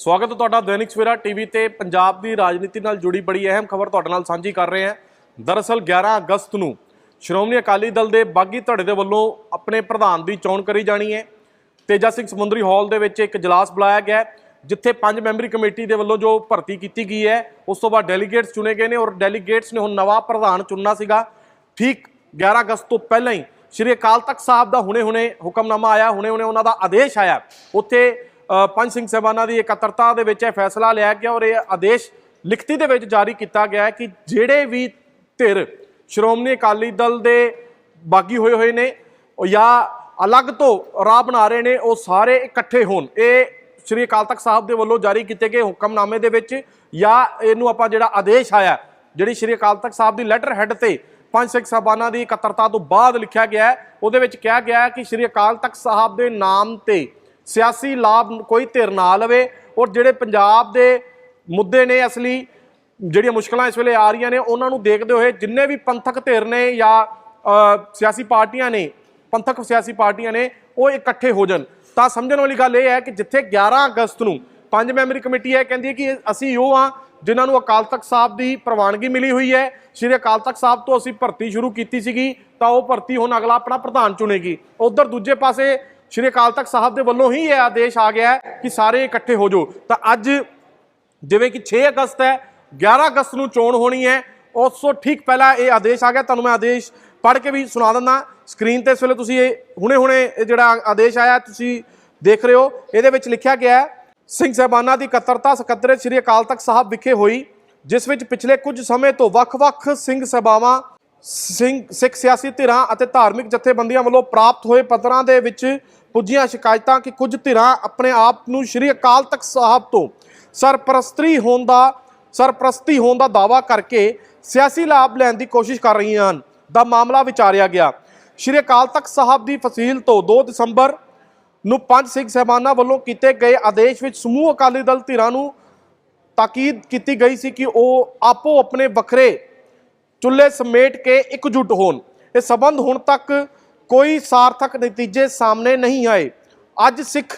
ਸਵਾਗਤ ਹੈ ਤੁਹਾਡਾ ਦੈਨਿਕ ਸਵੇਰਾ ਟੀਵੀ ਤੇ। ਪੰਜਾਬ ਦੀ ਰਾਜਨੀਤੀ ਨਾਲ ਜੁੜੀ ਬੜੀ ਅਹਿਮ ਖਬਰ ਤੁਹਾਡੇ ਨਾਲ ਸਾਂਝੀ ਕਰ ਰਹੇ ਹਾਂ। ਦਰਅਸਲ 11 ਅਗਸਤ ਨੂੰ ਸ਼੍ਰੋਮਣੀ ਅਕਾਲੀ ਦਲ ਦੇ ਬਾਗੀ ਧੜੇ ਦੇ ਵੱਲੋਂ ਆਪਣੇ ਪ੍ਰਧਾਨ ਦੀ ਚੋਣ ਕਰੀ ਜਾਣੀ ਹੈ। ਤੇਜਾ ਸਿੰਘ ਸਮੁੰਦਰੀ ਹਾਲ ਦੇ ਵਿੱਚ ਇੱਕ ਇਜਲਾਸ ਬੁਲਾਇਆ ਗਿਆ ਜਿੱਥੇ ਪੰਜ ਮੈਂਬਰੀ ਕਮੇਟੀ ਦੇ ਵੱਲੋਂ ਜੋ ਭਰਤੀ ਕੀਤੀ ਗਈ ਹੈ, ਉਸ ਤੋਂ ਬਾਅਦ ਡੈਲੀਗੇਟਸ ਚੁਣੇ ਗਏ ਨੇ ਔਰ ਡੈਲੀਗੇਟਸ ਨੇ ਹੁਣ ਨਵਾਂ ਪ੍ਰਧਾਨ ਚੁਣਨਾ ਸੀਗਾ। ਠੀਕ 11 ਅਗਸਤ ਤੋਂ ਪਹਿਲਾਂ ਹੀ ਸ਼੍ਰੀ ਅਕਾਲ ਤਖਤ ਸਾਹਿਬ ਦਾ ਹੁਣੇ-ਹੁਣੇ ਹੁਕਮਨਾਮਾ ਆਇਆ, ਹੁਣੇ-ਹੁਣੇ ਉਹਨਾਂ ਦਾ ਆਦੇਸ਼ ਆਇਆ। ਉੱਥੇ ਪੰਜ ਸਿੰਘ ਸਾਹਿਬਾਨਾਂ ਦੀ ਇਕੱਤਰਤਾ ਦੇ ਵਿੱਚ ਇਹ ਫੈਸਲਾ ਲਿਆ ਗਿਆ ਔਰ ਇਹ ਆਦੇਸ਼ ਲਿਖਤੀ ਦੇ ਵਿੱਚ ਜਾਰੀ ਕੀਤਾ ਗਿਆ ਹੈ ਕਿ ਜਿਹੜੇ ਵੀ ਧਿਰ ਸ਼੍ਰੋਮਣੀ ਅਕਾਲੀ ਦਲ ਦੇ ਬਾਗੀ ਹੋਏ ਹੋਏ ਨੇ ਜਾਂ ਅਲੱਗ ਤੋਂ ਰਾਹ ਬਣਾ ਰਹੇ ਨੇ, ਉਹ ਸਾਰੇ ਇਕੱਠੇ ਹੋਣ। ਇਹ ਸ਼੍ਰੀ ਅਕਾਲ ਤਖਤ ਸਾਹਿਬ ਦੇ ਵੱਲੋਂ ਜਾਰੀ ਕੀਤੇ ਗਏ ਹੁਕਮਨਾਮੇ ਦੇ ਵਿੱਚ ਜਾਂ ਇਹਨੂੰ ਆਪਾਂ ਜਿਹੜਾ ਆਦੇਸ਼ ਆਇਆ, ਜਿਹੜੀ ਸ਼੍ਰੀ ਅਕਾਲ ਤਖਤ ਸਾਹਿਬ ਦੀ ਲੈਟਰ ਹੈੱਡ ਤੇ ਪੰਜ ਸਿੱਖ ਸਾਹਿਬਾਨਾਂ ਦੀ ਇਕੱਤਰਤਾ ਤੋਂ ਬਾਅਦ ਲਿਖਿਆ ਗਿਆ ਹੈ, ਉਹਦੇ ਵਿੱਚ ਕਿਹਾ ਗਿਆ ਹੈ ਕਿ ਸ਼੍ਰੀ ਅਕਾਲ ਤਖਤ ਸਾਹਿਬ ਦੇ ਨਾਮ ਤੇ ਸਿਆਸੀ ਲਾਭ ਕੋਈ ਧਿਰ ਨਾ ਲਵੇ ਔਰ ਜਿਹੜੇ ਪੰਜਾਬ ਦੇ ਮੁੱਦੇ ਨੇ ਅਸਲੀ, ਜਿਹੜੀਆਂ ਮੁਸ਼ਕਲਾਂ ਇਸ ਵੇਲੇ ਆ ਰਹੀਆਂ ਨੇ, ਉਹਨਾਂ ਨੂੰ ਦੇਖਦੇ ਹੋਏ ਜਿੰਨੇ ਵੀ ਪੰਥਕ ਧਿਰ ਨੇ ਜਾਂ ਸਿਆਸੀ ਪਾਰਟੀਆਂ ਨੇ, ਪੰਥਕ ਸਿਆਸੀ ਪਾਰਟੀਆਂ ਨੇ, ਉਹ ਇਕੱਠੇ ਹੋ ਜਾਣ। ਤਾਂ ਸਮਝਣ ਵਾਲੀ ਗੱਲ ਇਹ ਹੈ ਕਿ ਜਿੱਥੇ 11 ਅਗਸਤ ਨੂੰ ਪੰਜ ਮੈਂਬਰੀ ਕਮੇਟੀ ਹੈ, ਕਹਿੰਦੀ ਹੈ ਕਿ ਅਸੀਂ ਉਹ ਆ ਜਿਨ੍ਹਾਂ ਨੂੰ ਅਕਾਲ ਤਖਤ ਸਾਹਿਬ ਦੀ ਪ੍ਰਵਾਨਗੀ ਮਿਲੀ ਹੋਈ ਹੈ, ਸ਼੍ਰੀ ਅਕਾਲ ਤਖਤ ਸਾਹਿਬ ਤੋਂ ਅਸੀਂ ਭਰਤੀ ਸ਼ੁਰੂ ਕੀਤੀ ਸੀਗੀ, ਤਾਂ ਉਹ ਭਰਤੀ ਹੁਣ ਅਗਲਾ ਆਪਣਾ ਪ੍ਰਧਾਨ ਚੁਣੇਗੀ। ਉਧਰ ਦੂਜੇ ਪਾਸੇ ਸ਼੍ਰੀ ਅਕਾਲ ਤਖਤ ਸਾਹਿਬ ਦੇ ਵੱਲੋਂ ਹੀ ਇਹ ਆਦੇਸ਼ ਆ ਗਿਆ ਕਿ ਸਾਰੇ ਇਕੱਠੇ ਹੋ ਜਾਓ। ਤਾਂ ਅੱਜ ਜਿਵੇਂ ਕਿ 6 ਅਗਸਤ ਹੈ 11 ਅਗਸਤ ਨੂੰ ਚੋਣ ਹੋਣੀ ਹੈ। ਉਸ ਤੋਂ ਠੀਕ ਪਹਿਲਾਂ ਇਹ ਆਦੇਸ਼ ਆ ਗਿਆ। ਤੁਹਾਨੂੰ ਮੈਂ ਆਦੇਸ਼ ਪੜ੍ਹ ਕੇ ਵੀ ਸੁਣਾ ਦਿੰਦਾ। ਸਕਰੀਨ ਤੇ ਇਸ ਵੇਲੇ ਤੁਸੀਂ ਇਹ ਹੁਣੇ-ਹੁਣੇ ਇਹ ਜਿਹੜਾ ਆਦੇਸ਼ ਆਇਆ, ਤੁਸੀਂ ਦੇਖ ਰਹੇ ਹੋ। ਇਹਦੇ ਵਿੱਚ ਲਿਖਿਆ ਗਿਆ ਹੈ, ਸਿੰਘ ਸਾਹਿਬਾਨਾਂ ਦੀ ਇਕੱਤਰਤਾ ਸਕੱਤਰੇਤ ਸ੍ਰੀ ਅਕਾਲ ਤਖਤ ਸਾਹਿਬ ਵਿਖੇ ਹੋਈ, ਜਿਸ ਵਿੱਚ ਪਿਛਲੇ ਕੁਝ ਸਮੇਂ ਤੋਂ ਵੱਖ-ਵੱਖ ਸਿੰਘ ਸਭਾਵਾਂ ਸਿੰਘ ਸਿੱਖ ਸਿਆਸੀ ਧਿਰਾਂ ਅਤੇ ਧਾਰਮਿਕ ਜਥੇਬੰਦੀਆਂ ਵੱਲੋਂ ਪ੍ਰਾਪਤ ਹੋਏ ਪੱਤਰਾਂ ਦੇ ਵਿੱਚ ਪੁੱਜੀਆਂ ਸ਼ਿਕਾਇਤਾਂ ਕਿ ਕੁਝ ਧਿਰਾਂ ਆਪਣੇ ਆਪ ਨੂੰ ਸ੍ਰੀ ਅਕਾਲ ਤਖਤ ਸਾਹਿਬ ਤੋਂ ਸਰਪ੍ਰਸਤੀ ਹੋਣ ਦਾ, ਸਰਪ੍ਰਸਤੀ ਹੋਣ ਦਾ ਦਾਅਵਾ ਕਰਕੇ ਸਿਆਸੀ ਲਾਭ ਲੈਣ ਦੀ ਕੋਸ਼ਿਸ਼ ਕਰ ਰਹੀਆਂ ਹਨ, ਦਾ ਮਾਮਲਾ ਵਿਚਾਰਿਆ ਗਿਆ। ਸ੍ਰੀ ਅਕਾਲ ਤਖਤ ਸਾਹਿਬ ਦੀ ਫਸੀਲ ਤੋਂ 2 ਦਸੰਬਰ ਨੂੰ ਪੰਜ ਸਿੰਘ ਸਹਿਬਾਨਾਂ ਵੱਲੋਂ ਕੀਤੇ ਗਏ ਆਦੇਸ਼ ਵਿੱਚ ਸਮੂਹ ਅਕਾਲੀ ਦਲ ਧਿਰਾਂ ਨੂੰ ਤਾਕੀਦ ਕੀਤੀ ਗਈ ਸੀ ਕਿ ਉਹ ਆਪੋ ਆਪਣੇ ਵੱਖਰੇ ਚੁੱਲ੍ਹੇ ਸਮੇਟ ਕੇ ਇਕਜੁੱਟ ਹੋਣ। ਇਹ ਸਬੰਧ ਹੁਣ ਤੱਕ ਕੋਈ ਸਾਰਥਕ ਨਤੀਜੇ ਸਾਹਮਣੇ ਨਹੀਂ ਆਏ। ਅੱਜ ਸਿੱਖ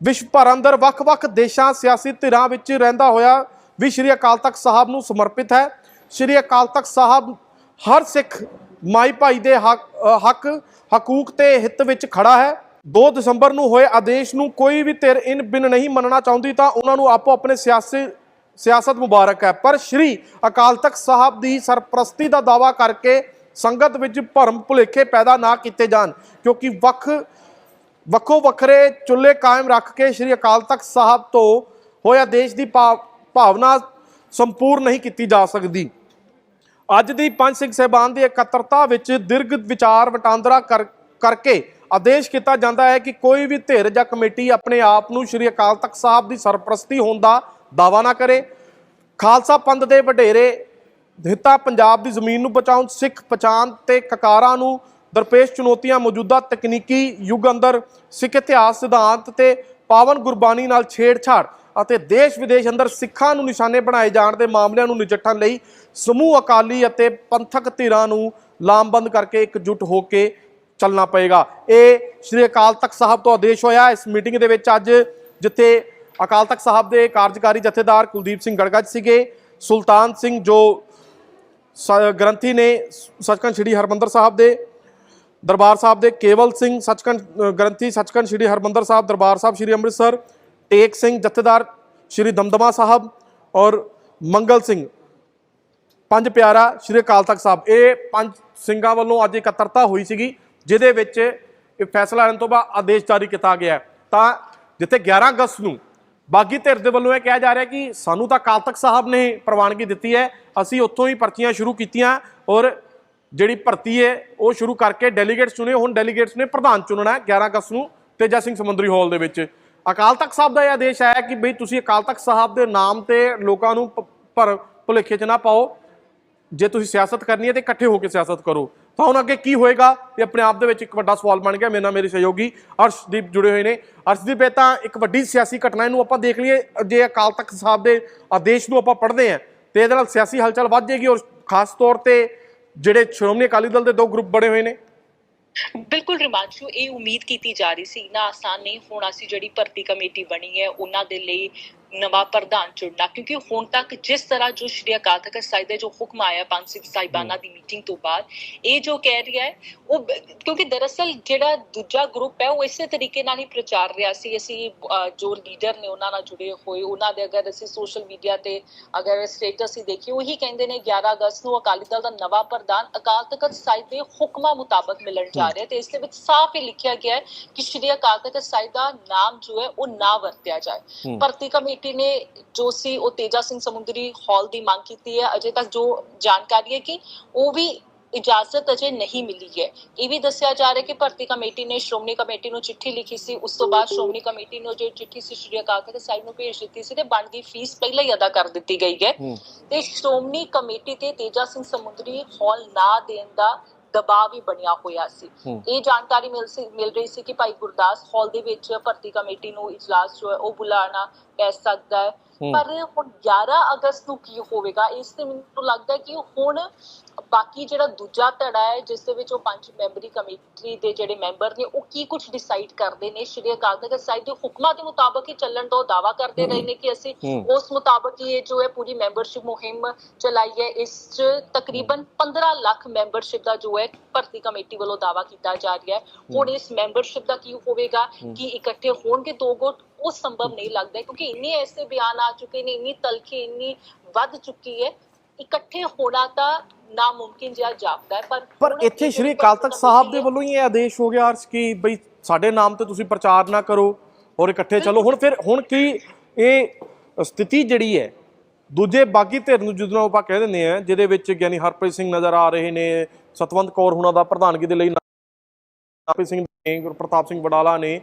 ਵਿਸ਼ਵ ਭਰ ਅੰਦਰ ਵੱਖ-ਵੱਖ ਦੇਸ਼ਾਂ, ਸਿਆਸੀ ਧਿਰਾਂ ਵਿੱਚ ਰਹਿੰਦਾ ਹੋਇਆ ਵੀ ਸ਼੍ਰੀ ਅਕਾਲ ਤਖਤ ਸਾਹਿਬ ਨੂੰ ਸਮਰਪਿਤ ਹੈ। ਸ਼੍ਰੀ ਅਕਾਲ ਤਖਤ ਸਾਹਿਬ ਹਰ ਸਿੱਖ ਮਾਈ ਭਾਈ ਦੇ ਹੱਕ ਹੱਕ, ਹਕੂਕ ਤੇ ਹਿੱਤ ਵਿੱਚ ਖੜਾ ਹੈ। 2 ਦਸੰਬਰ ਨੂੰ ਹੋਏ ਆਦੇਸ਼ ਨੂੰ ਕੋਈ ਵੀ ਧਿਰ ਇਨ ਬਿਨ ਨਹੀਂ ਮੰਨਣਾ ਚਾਹੁੰਦੀ ਤਾਂ ਉਹਨਾਂ ਨੂੰ ਆਪੋ ਆਪਣੇ ਸਿਆਸੀ, ਸਿਆਸਤ ਮੁਬਾਰਕ ਹੈ। ਪਰ ਸ਼੍ਰੀ ਅਕਾਲ ਤਖਤ ਸਾਹਿਬ ਦੀ ਸਰਪ੍ਰਸਤੀ ਦਾ ਦਾਵਾ ਕਰਕੇ ਸੰਗਤ ਵਿੱਚ ਭਰਮ ਭੁਲੇਖੇ ਪੈਦਾ ਨਾ ਕੀਤੇ ਜਾਣ, ਕਿਉਂਕਿ ਵੱਖ, ਵੱਖੋ ਵੱਖਰੇ ਚੁੱਲ੍ਹੇ ਕਾਇਮ ਰੱਖ ਕੇ ਸ਼੍ਰੀ ਅਕਾਲ ਤਖਤ ਸਾਹਿਬ ਤੋਂ ਹੋਇਆ ਦੇਸ਼ ਦੀ ਭਾ- ਭਾਵਨਾ ਸੰਪੂਰਨ ਨਹੀਂ ਕੀਤੀ ਜਾ ਸਕਦੀ। ਅੱਜ ਦੀ ਪੰਜ ਸਿੰਘ ਸਹਿਬਾਨ ਦੀ ਇਕੱਤਰਤਾ ਵਿੱਚ ਦਿਰਘ ਵਿਚਾਰ ਵਟਾਂਦਰਾ ਕਰ, ਕਰਕੇ ਆਦੇਸ਼ ਕੀਤਾ ਜਾਂਦਾ ਹੈ ਕਿ ਕੋਈ ਵੀ ਧਿਰ ਜਾਂ ਕਮੇਟੀ ਆਪਣੇ ਆਪ ਨੂੰ ਸ਼੍ਰੀ ਅਕਾਲ ਤਖਤ ਸਾਹਿਬ ਦੀ ਸਰਪ੍ਰਸਤੀ ਹੋਣ ਦਾ ਦਾਅਵਾ ਨਾ ਕਰੇ। ਖਾਲਸਾ ਪੰਥ ਦੇ ਵਡੇਰੇ ਹਿੱਤਾ ਪੰਜਾਬ ਦੀ ਜ਼ਮੀਨ ਨੂੰ ਬਚਾਉਣ, ਸਿੱਖ ਪਛਾਣ ਤੇ ਕਕਾਰਾਂ ਨੂੰ ਦਰਪੇਸ਼ ਚੁਣੌਤੀਆਂ, ਮੌਜੂਦਾ ਤਕਨੀਕੀ ਯੁੱਗ ਅੰਦਰ ਸਿੱਖ ਇਤਿਹਾਸ, ਸਿਧਾਂਤ ਤੇ ਪਾਵਨ ਗੁਰਬਾਣੀ ਨਾਲ ਛੇੜਛਾੜ ਅਤੇ ਦੇਸ਼ ਵਿਦੇਸ਼ ਅੰਦਰ ਸਿੱਖਾਂ ਨੂੰ ਨਿਸ਼ਾਨੇ ਬਣਾਏ ਜਾਣ ਦੇ ਮਾਮਲਿਆਂ ਨੂੰ ਨਜਿੱਠਣ ਲਈ ਸਮੂਹ ਅਕਾਲੀ ਅਤੇ ਪੰਥਕ ਧਿਰਾਂ ਨੂੰ ਲਾਮਬੰਦ ਕਰਕੇ ਇਕਜੁੱਟ ਹੋ ਕੇ ਚੱਲਣਾ ਪਏਗਾ। ਇਹ ਸ਼੍ਰੀ ਅਕਾਲ ਤਖਤ ਸਾਹਿਬ ਤੋਂ ਆਦੇਸ਼ ਹੋਇਆ। ਇਸ ਮੀਟਿੰਗ ਦੇ ਵਿੱਚ ਅੱਜ ਜਿੱਥੇ ਅਕਾਲ ਤਖਤ ਸਾਹਿਬ ਦੇ ਕਾਰਜਕਾਰੀ ਜਥੇਦਾਰ ਕੁਲਦੀਪ ਸਿੰਘ ਗੜਗੜ ਸੀਗੇ, ਸੁਲਤਾਨ ਸਿੰਘ ਜੋ ਗ੍ਰੰਥੀ ਨੇ ਸੱਚਖੰਡ ਸ੍ਰੀ ਹਰਮੰਦਰ ਸਾਹਿਬ ਦੇ ਦਰਬਾਰ ਸਾਹਿਬ ਦੇ ਕੇਵਲ ਸਿੰਘ ਸੱਚਖੰਡ ਗ੍ਰੰਥੀ ਸੱਚਖੰਡ ਸ੍ਰੀ ਹਰਮੰਦਰ ਸਾਹਿਬ, ਦਰਬਾਰ ਸਾਹਿਬ ਸ੍ਰੀ ਅੰਮ੍ਰਿਤਸਰ, ਟੇਕ ਸਿੰਘ ਜਥੇਦਾਰ ਸ੍ਰੀ ਦਮਦਮਾ ਸਾਹਿਬ ਔਰ ਮੰਗਲ ਸਿੰਘ। ਪੰਜ ਪਿਆਰਾ ਸ਼੍ਰੀ ਅਕਾਲ ਤਖਤ ਸਾਹਿਬ। ਇਹ ਪੰਜ ਸਿੰਘਾਂ ਵੱਲੋਂ ਅੱਜ ਇਕੱਤਰਤਾ ਹੋਈ ਸੀਗੀ, ਜਿਹਦੇ ਵਿੱਚ ਇਹ ਫੈਸਲਾ ਲੈਣ ਤੋਂ ਬਾਅਦ ਆਦੇਸ਼ ਜਾਰੀ ਕੀਤਾ ਗਿਆ। ਤਾਂ ਜਿੱਥੇ 11 ਅਗਸਤ ਨੂੰ ਬਾਗੀ ਧਿਰ ਦੇ ਵੱਲੋਂ ਇਹ ਕਿਹਾ ਜਾ ਰਿਹਾ ਕਿ ਸਾਨੂੰ ਤਾਂ ਅਕਾਲ ਤਖਤ ਸਾਹਿਬ ਨੇ ਪ੍ਰਵਾਨਗੀ ਦਿੱਤੀ ਹੈ। ਅਸੀਂ ਉੱਥੋਂ ਹੀ ਪਰਚੀਆਂ ਸ਼ੁਰੂ ਕੀਤੀਆਂ ਔਰ ਜਿਹੜੀ ਭਰਤੀ ਹੈ, ਉਹ ਸ਼ੁਰੂ ਕਰਕੇ ਡੈਲੀਗੇਟਸ ਚੁਣੇ। ਹੁਣ ਡੈਲੀਗੇਟਸ ਨੇ ਪ੍ਰਧਾਨ ਚੁਣਨਾ ਹੈ 11 ਅਗਸਤ ਨੂੰ ਤੇਜਾ ਸਿੰਘ ਸਮੁੰਦਰੀ ਹਾਲ ਦੇ ਵਿੱਚ। ਅਕਾਲ ਤਖਤ ਸਾਹਿਬ ਦਾ ਇਹ ਆਦੇਸ਼ ਆਇਆ ਕਿ ਬਈ ਤੁਸੀਂ ਅਕਾਲ ਤਖਤ ਸਾਹਿਬ ਦੇ ਨਾਮ ਤੇ ਲੋਕਾਂ ਨੂੰ ਭ- ਭਰ, ਭੁਲੇਖੇ 'ਚ ਨਾ ਪਾਓ। ਜੇ ਤੁਸੀਂ ਸਿਆਸਤ ਕਰਨੀ ਹੈ ਤੇ ਇਕੱਠੇ ਹੋ ਕੇ ਸਿਆਸਤ ਕਰੋ। ਤਾਂ ਹੁਣ ਅੱਗੇ ਕੀ ਹੋਏਗਾ? ਇਹ ਆਪਣੇ ਆਪ ਦੇ ਵਿੱਚ ਇੱਕ ਵੱਡਾ ਸਵਾਲ ਬਣ ਗਿਆ, ਮੇਰੇ ਨਾਲ ਮੇਰੇ ਸਹਿਯੋਗੀ ਅਰਸ਼ਦੀਪ ਜੁੜੇ ਹੋਏ ਨੇ। ਅਰਸ਼ਦੀਪ, ਇਹ ਤਾਂ ਇੱਕ ਵੱਡੀ ਸਿਆਸੀ ਘਟਨਾ, ਇਹਨੂੰ ਆਪਾਂ ਦੇਖ ਲਈਏ, ਜੇ ਅਕਾਲ ਤਖਤ ਸਾਹਿਬ ਦੇ ਆਦੇਸ਼ ਨੂੰ ਆਪਾਂ ਪੜ੍ਹਦੇ ਹਾਂ, ਤੇ ਇਹਦੇ ਨਾਲ ਸਿਆਸੀ ਹਲਚਲ ਵੱਧ ਜਾਏਗੀ ਔਰ ਖਾਸ ਤੌਰ ਤੇ ਜਿਹੜੇ ਸ਼੍ਰੋਮਣੀ ਅਕਾਲੀ ਦਲ ਦੇ ਦੋ ਗਰੁੱਪ ਬਣੇ ਹੋਏ ਨੇ। ਬਿਲਕੁਲ ਰਿਮਾਂਸ਼ੂ, ਇਹ ਉਮੀਦ ਕੀਤੀ ਜਾ ਰਹੀ ਸੀ, ਨਾ ਆਸਾਨ ਨਹੀਂ ਹੋਣਾ ਸੀ, ਜਿਹੜੀ ਭਰਤੀ ਕਮੇਟੀ ਬਣੀ ਹੈ, ਉਹਨਾਂ ਦੇ ਲਈ ਨਵਾਂ ਪ੍ਰਧਾਨ ਚੁਣਨਾ ਕਿਉਂਕਿ ਹੁਣ ਤੱਕ ਜਿਸ ਤਰ੍ਹਾਂ ਜੋ ਸ਼੍ਰੀ ਅਕਾਲ ਤਖਤ ਸਾਹਿਬ ਦੇ ਜੋ ਹੁਕਮ ਆਇਆ ਪੰਜ ਸਿੱਖ ਸਾਹਿਬਾਨਾਂ ਦੀ ਮੀਟਿੰਗ ਤੋਂ ਬਾਅਦ ਇਹ ਜੋ ਕਹਿ ਰਿਹਾ ਹੈ ਉਹ ਕਿਉਂਕਿ ਦਰਅਸਲ ਜਿਹੜਾ ਦੂਜਾ ਗਰੁੱਪ ਹੈ ਉਹ ਇਸੇ ਤਰੀਕੇ ਨਾਲ ਹੀ ਪ੍ਰਚਾਰ ਰਿਹਾ ਸੀ। ਅਸੀਂ ਜੋ ਲੀਡਰ ਨੇ ਉਹਨਾਂ ਨਾਲ ਜੁੜੇ ਹੋਏ ਉਹਨਾਂ ਦੇ ਅਗਰ ਅਸੀਂ ਸੋਸ਼ਲ ਮੀਡੀਆ ਤੇ ਅਗਰ ਸਟੇਟਸ ਹੀ ਦੇਖੀਏ ਉਹੀ ਕਹਿੰਦੇ ਨੇ 11 ਅਗਸਤ ਨੂੰ ਅਕਾਲੀ ਦਲ ਦਾ ਨਵਾਂ ਪ੍ਰਧਾਨ ਅਕਾਲ ਤਖਤ ਸਾਹਿਬ ਦੇ ਹੁਕਮਾਂ ਮੁਤਾਬਕ ਮਿਲਣ ਜਾ ਰਿਹਾ ਤੇ ਇਸ ਦੇ ਵਿੱਚ ਸਾਫ਼ ਹੀ ਲਿਖਿਆ ਗਿਆ ਹੈ ਕਿ ਸ਼੍ਰੀ ਅਕਾਲ ਤਖਤ ਸਾਹਿਬ ਦਾ ਨਾਮ ਜੋ ਹੈ ਉਹ ਨਾ ਵਰਤਿਆ ਜਾਏ। ਭਰਤੀ ਕਮੇਟੀ ਨੇ ਜੋ ਸੀ ਉਹ ਤੇਜਾ ਸਿੰਘ ਸਮੁੰਦਰੀ ਹਾਲ ਦੀ ਮੰਗ ਕੀਤੀ ਹੈ। ਅਜੇ ਤੱਕ ਜੋ ਜਾਣਕਾਰੀ ਹੈ ਕਿ ਉਹ ਵੀ ਇਜਾਜ਼ਤ ਅਜੇ ਨਹੀਂ ਮਿਲੀ ਹੈ। ਇਹ ਵੀ ਦੱਸਿਆ ਜਾ ਰਿਹਾ ਕਿ ਭਰਤੀ ਕਮੇਟੀ ਨੇ ਸ਼੍ਰੋਮਣੀ ਕਮੇਟੀ ਨੂੰ ਚਿੱਠੀ ਲਿਖੀ ਸੀ। ਉਸ ਤੋਂ ਬਾਅਦ ਸ਼੍ਰੋਮਣੀ ਕਮੇਟੀ ਨੂੰ ਜੋ ਚਿੱਠੀ ਸੀ ਸ਼੍ਰੀ ਅਕਾਲ ਤਖਤ ਸਾਹਿਬ ਨੂੰ ਭੇਜ ਦਿੱਤੀ ਸੀ ਤੇ ਬਣਦੀ ਫੀਸ ਪਹਿਲਾਂ ਹੀ ਅਦਾ ਕਰ ਦਿੱਤੀ ਗਈ ਹੂੰ। ਤੇ ਸ਼੍ਰੋਮਣੀ ਕਮੇਟੀ ਤੇ ਤੇਜਾ ਸਿੰਘ ਸਮੁੰਦਰੀ ਹਾਲ ਨਾ ਦੇਣ ਦਾ ਦਬਾਅ ਵੀ ਬਣਿਆ ਹੋਇਆ ਸੀ। ਇਹ ਜਾਣਕਾਰੀ ਮਿਲ ਸੀ ਮਿਲ ਰਹੀ ਸੀ ਕਿ ਭਾਈ ਗੁਰਦਾਸ ਹਾਲ ਦੇ ਵਿੱਚ ਭਰਤੀ ਕਮੇਟੀ ਨੂੰ ਇਜਲਾਸ ਜੋ ਹੈ ਉਹ ਬੁਲਾਉਣਾ ਪੈ ਸਕਦਾ ਹੂੰ। ਪਰ ਹੁਣ 11 ਅਗਸਤ ਨੂੰ ਕੀ ਹੋਵੇਗਾ ਇਸ ਤੇ ਮੈਨੂੰ ਲੱਗਦਾ ਕਿ ਹੁਣ ਬਾਕੀ ਜਿਹੜਾ ਦੂਜਾ ਧੜਾ ਹੈ ਜਿਸ ਦੇ ਵਿੱਚ ਉਹ ਪੰਜ ਮੈਂਬਰੀ ਕਮੇਟੀ ਦੇ ਜਿਹੜੇ ਮੈਂਬਰ ਨੇ ਉਹ ਕੀ ਕੁਝ ਡਿਸਾਈਡ ਕਰਦੇ ਨੇ ਸ਼੍ਰੀ ਅਕਾਲ ਤਖਤ ਸਾਹਿਬ ਦੇ ਹੁਕਮਾਂ ਦੇ ਮੁਤਾਬਕ ਹੀ ਚੱਲਣ ਦਾ ਦਾਵਾ ਕਰਦੇ ਰਹੇ ਨੇ ਕਿ ਅਸੀਂ। ਉਸ ਮੁਤਾਬਕ ਹੀ ਇਹ ਜੋ ਹੈ ਪੂਰੀ ਮੈਂਬਰਸ਼ਿਪ ਮੁਹਿੰਮ ਚਲਾਈ ਹੈ ਇਸ 'ਚ ਤਕਰੀਬਨ 15 ਲੱਖ ਮੈਂਬਰਸ਼ਿਪ ਦਾ ਜੋ ਹੈ ਭਰਤੀ ਕਮੇਟੀ ਵੱਲੋਂ ਦਾਵਾ ਕੀਤਾ ਜਾ ਰਿਹਾ ਹੈ। ਹੁਣ ਇਸ ਮੈਂਬਰਸ਼ਿਪ ਦਾ ਕੀ ਹੋਵੇਗਾ ਕਿ ਇਕੱਠੇ ਹੋਣਗੇ ਦੋ ਗੁੱਟ ਉਹ ਸੰਭਵ ਨਹੀਂ ਲੱਗਦਾ ਕਿਉਂਕਿ ਇੰਨੇ ਐਸੇ ਬਿਆਨ ਆ ਚੁੱਕੇ ਨੇ ਇੰਨੀ ਤਲਖੀ ਇੰਨੀ ਵੱਧ ਚੁੱਕੀ ਹੈ ਇਕੱਠੇ ਹੋਣਾ ਤਾਂ ਨਾਮੁਮਕਿਨ ਜਿਹਾ ਜਾਪਦਾ ਹੈ ਪਰ ਪਰ ਇੱਥੇ ਸ਼੍ਰੀ ਅਕਾਲ ਤਖਤ ਸਾਹਿਬ ਦੇ ਵੱਲੋਂ ਹੀ ਇਹ ਆਦੇਸ਼ ਹੋ ਗਿਆ ਕਿ ਬਈ ਸਾਡੇ ਨਾਮ ਤੇ ਤੁਸੀਂ ਪ੍ਰਚਾਰ ਨਾ ਕਰੋ ਔਰ ਇਕੱਠੇ ਚੱਲੋ ਹੁਣ ਫਿਰ ਹੁਣ ਕੀ ਇਹ ਸਥਿਤੀ ਜਿਹੜੀ ਹੈ ਦੂਜੇ ਬਾਗੀ ਧਿਰ ਨੂੰ ਜਦੋਂ ਆਪਾਂ ਕਹਿ ਦਿੰਦੇ ਆ ਜਿਹਦੇ ਵਿੱਚ ਗਿਆਨੀ ਹਰਪ੍ਰੀਤ ਸਿੰਘ ਨਜ਼ਰ ਆ ਰਹੇ ਨੇ ਸਤਵੰਤ ਕੌਰ ਹੁਣਾਂ ਦਾ ਪ੍ਰਧਾਨਗੀ ਦੇ ਲਈ ਹਰਪ੍ਰੀਤ ਸਿੰਘ ਨੇ ਗੁਰਪ੍ਰਤਾਪ ਸਿੰਘ ਵਡਾਲਾ ਨੇ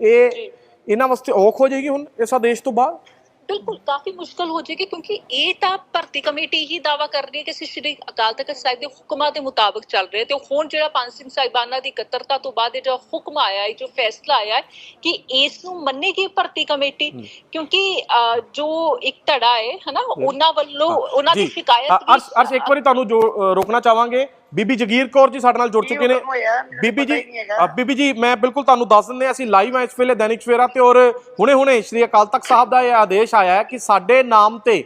ਇਹ। ਇਹਨਾਂ ਵਾਸਤੇ ਔਖ ਹੋ ਜਾਏਗੀ ਹੁਣ ਇਸ ਆਦੇਸ਼ ਤੋਂ ਬਾਅਦ? ਬਿਲਕੁਲ ਕਾਫੀ ਮੁਸ਼ਕਲ ਹੋ ਜਾਏਗੀ ਕਿਉਂਕਿ ਇਹ ਤਾਂ ਭਰਤੀ ਕਮੇਟੀ ਹੀ ਦਾਵਾ ਕਰ ਰਹੀ ਹੈ ਕਿ ਸ਼੍ਰੀ ਅਕਾਲ ਤਖਤ ਸਾਹਿਬ ਦੇ ਹੁਕਮਾਂ ਦੇ ਮੁਤਾਬਕ ਚੱਲ ਰਹੇ ਤੇ ਹੁਣ ਜਿਹੜਾ ਪੰਜ ਸਿੰਘ ਸਾਹਿਬਾਨਾਂ ਦੀ ਇਕੱਤਰਤਾ ਤੋਂ ਬਾਅਦ ਇਹ ਜੋ ਹੁਕਮ ਆਇਆ ਹੈ ਜੋ ਫੈਸਲਾ ਆਇਆ ਹੈ ਕਿ ਇਸ ਨੂੰ ਮੰਨੇਗੀ ਭਰਤੀ ਕਮੇਟੀ ਕਿਉਂਕਿ ਜੋ ਇੱਕ ਧੜਾ ਹੈ ਹਨਾ ਉਹਨਾਂ ਵੱਲੋਂ ਉਹਨਾਂ ਦੀ ਸ਼ਿਕਾਇਤ ਅਰਸ਼ ਇੱਕ ਵਾਰੀ ਤੁਹਾਨੂੰ ਜੋ ਰੋਕਣਾ ਚਾਹਾਂਗੇ। ਬੀਬੀ ਜਗੀਰ ਕੌਰ ਜੀ ਸਾਡੇ ਨਾਲ ਜੁੜ ਚੁੱਕੇ ਨੇ। ਬੀਬੀ ਜੀ ਬੀਬੀ ਜੀ ਮੈਂ ਬਿਲਕੁਲ ਤੁਹਾਨੂੰ ਦੱਸ ਦਿੰਦੇ ਹਾਂ ਅਸੀਂ ਲਾਈਵ ਆ ਇਸ ਵੇਲੇ ਦੈਨਿਕ ਸਵੇਰਾ ਤੇ ਔਰ ਹੁਣੇ-ਹੁਣੇ ਸ਼੍ਰੀ ਅਕਾਲ ਤਖਤ ਸਾਹਿਬ ਦਾ ਇਹ ਆਦੇਸ਼ ਆਇਆ ਹੈ ਕਿ ਸਾਡੇ ਨਾਮ ਤੇ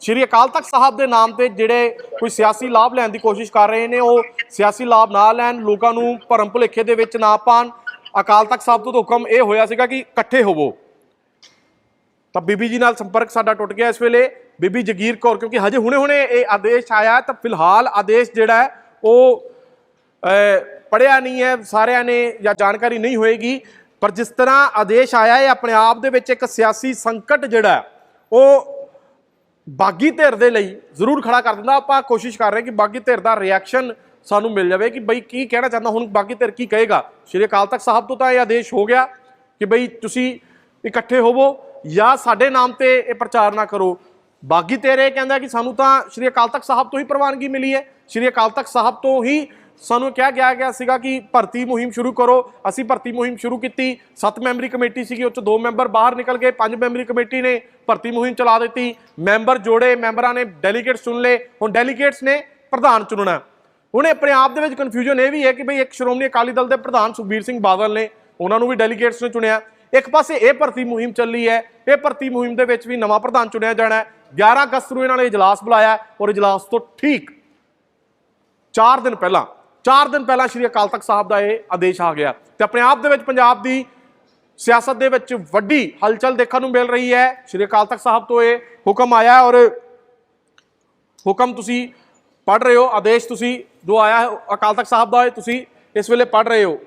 ਸ਼੍ਰੀ ਅਕਾਲ ਤਖਤ ਸਾਹਿਬ ਦੇ ਨਾਮ ਤੇ ਜਿਹੜੇ ਕੋਈ ਸਿਆਸੀ ਲਾਭ ਲੈਣ ਦੀ ਕੋਸ਼ਿਸ਼ ਕਰ ਰਹੇ ਨੇ ਉਹ ਸਿਆਸੀ ਲਾਭ ਨਾ ਲੈਣ ਲੋਕਾਂ ਨੂੰ ਭਰਮ ਭੁਲੇਖੇ ਦੇ ਵਿੱਚ ਨਾ ਪਾਣ ਅਕਾਲ ਤਖਤ ਸਾਹਿਬ ਤੋਂ ਹੁਕਮ ਇਹ ਹੋਇਆ ਸੀਗਾ ਕਿ ਇਕੱਠੇ ਹੋਵੋ। ਤਾਂ ਬੀਬੀ ਜੀ ਨਾਲ ਸੰਪਰਕ ਸਾਡਾ ਟੁੱਟ ਗਿਆ ਇਸ ਵੇਲੇ। ਬੀਬੀ ਜਗੀਰ ਕੌਰ ਕਿਉਂਕਿ ਹਜੇ ਹੁਣੇ-ਹੁਣੇ ਇਹ ਆਦੇਸ਼ ਆਇਆ ਤਾਂ ਫਿਲਹਾਲ ਆਦੇਸ਼ ਜਿਹੜਾ ਹੈ ਉਹ ਪੜਿਆ ਨਹੀਂ ਹੈ, ਸਾਰਿਆਂ ਨੇ ਜਾਂ ਜਾਣਕਾਰੀ ਨਹੀਂ ਹੋਏਗੀ, ਪਰ ਜਿਸ ਤਰ੍ਹਾਂ ਆਦੇਸ਼ ਆਇਆ ਹੈ, ਆਪਣੇ ਆਪ ਦੇ ਵਿੱਚ ਇੱਕ ਸਿਆਸੀ ਸੰਕਟ ਜਿਹੜਾ ਉਹ ਬਾਗੀ ਧਿਰ ਦੇ ਲਈ ਜ਼ਰੂਰ ਖੜਾ ਕਰ ਦਿੰਦਾ। ਆਪਾਂ ਕੋਸ਼ਿਸ਼ ਕਰ ਰਹੇ ਕਿ ਬਾਗੀ ਧਿਰ ਦਾ ਰਿਐਕਸ਼ਨ ਸਾਨੂੰ ਮਿਲ ਜਾਵੇ ਕਿ ਬਈ ਕੀ ਕਹਿਣਾ ਚਾਹੁੰਦਾ, ਹੁਣ ਬਾਗੀ ਧਿਰ ਕੀ ਕਹੇਗਾ? ਸ਼੍ਰੀ ਅਕਾਲ ਤਖਤ ਸਾਹਿਬ ਤੋਂ ਤਾਂ ਇਹ ਆਦੇਸ਼ ਹੋ ਗਿਆ ਕਿ ਬਈ ਤੁਸੀਂ ਇਕੱਠੇ ਹੋਵੋ ਜਾਂ ਸਾਡੇ ਨਾਮ ਤੇ ਇਹ ਪ੍ਰਚਾਰ ਨਾ ਕਰੋ। ਬਾਗੀ ਧਿਰ ਇਹ ਕਹਿੰਦਾ ਕਿ ਸਾਨੂੰ ਤਾਂ ਸ਼੍ਰੀ ਅਕਾਲ ਤਖਤ ਸਾਹਿਬ ਤੋਂ ਹੀ ਪ੍ਰਵਾਨਗੀ ਮਿਲੀ ਹੈ। ਸ਼੍ਰੀ ਅਕਾਲ ਤਖਤ ਸਾਹਿਬ ਤੋਂ ਹੀ ਸਾਨੂੰ ਕਿਹਾ ਗਿਆ ਗਿਆ ਸੀਗਾ ਕਿ ਭਰਤੀ ਮੁਹਿੰਮ ਸ਼ੁਰੂ ਕਰੋ। ਅਸੀਂ ਭਰਤੀ ਮੁਹਿੰਮ ਸ਼ੁਰੂ ਕੀਤੀ। ਸੱਤ ਮੈਂਬਰੀ ਕਮੇਟੀ ਸੀਗੀ, ਉਹ ਚ ਦੋ ਮੈਂਬਰ ਬਾਹਰ ਨਿਕਲ ਗਏ, ਪੰਜ ਮੈਂਬਰੀ ਕਮੇਟੀ ਨੇ ਭਰਤੀ ਮੁਹਿੰਮ ਚਲਾ ਦਿੱਤੀ। ਮੈਂਬਰ ਜੋੜੇ, ਮੈਂਬਰਾਂ ਨੇ ਡੈਲੀਗੇਟਸ ਚੁਣ ਲਏ। ਹੁਣ ਡੈਲੀਗੇਟਸ ਨੇ ਪ੍ਰਧਾਨ ਚੁਣਨਾ। ਹੁਣ ਆਪਣੇ ਆਪ ਦੇ ਵਿੱਚ ਕਨਫਿਊਜ਼ਨ ਇਹ ਵੀ ਹੈ ਕਿ ਬਈ ਇੱਕ ਸ਼੍ਰੋਮਣੀ ਅਕਾਲੀ ਦਲ ਦੇ ਪ੍ਰਧਾਨ ਸੁਖਬੀਰ ਸਿੰਘ ਬਾਦਲ ਨੇ, ਉਹਨਾਂ ਨੂੰ ਵੀ ਡੈਲੀਗੇਟਸ ਨੇ ਚੁਣਿਆ। ਇੱਕ ਪਾਸੇ ਇਹ ਭਰਤੀ ਮੁਹਿੰਮ ਚੱਲੀ ਹੈ, ਇਹ ਭਰਤੀ ਮੁਹਿੰਮ ਦੇ ਵਿੱਚ ਵੀ ਨਵਾਂ ਪ੍ਰਧਾਨ ਚੁਣਿਆ ਜਾਣਾ ਹੈ। 11 ਅਗਸਤ ਨੂੰ ਇਹਨਾਂ ਨੇ ਇਜਲਾਸ ਬੁਲਾਇਆ ਔਰ ਇਜਲਾਸ ਤੋਂ ਠੀਕ 4 ਦਿਨ ਪਹਿਲਾਂ 4 ਦਿਨ ਪਹਿਲਾਂ ਸ਼੍ਰੀ ਅਕਾਲ ਤਖਤ ਸਾਹਿਬ ਦਾ ਇਹ ਆਦੇਸ਼ ਆ ਗਿਆ ਤੇ ਆਪਣੇ ਆਪ ਦੇ ਵਿੱਚ ਪੰਜਾਬ ਦੀ ਸਿਆਸਤ ਦੇ ਵਿੱਚ ਵੱਡੀ ਹਲਚਲ ਦੇਖਣ ਨੂੰ ਮਿਲ ਰਹੀ ਹੈ। ਸ਼੍ਰੀ ਅਕਾਲ ਤਖਤ ਸਾਹਿਬ ਤੋਂ ਇਹ ਹੁਕਮ ਆਇਆ ਔਰ ਹੁਕਮ ਤੁਸੀਂ ਪੜ ਰਹੇ ਹੋ, ਆਦੇਸ਼ ਤੁਸੀਂ ਜੋ ਆਇਆ ਅਕਾਲ ਤਖਤ ਸਾਹਿਬ ਦਾ ਇਹ ਤੁਸੀਂ ਇਸ ਵੇਲੇ ਪੜ ਰਹੇ ਹੋ।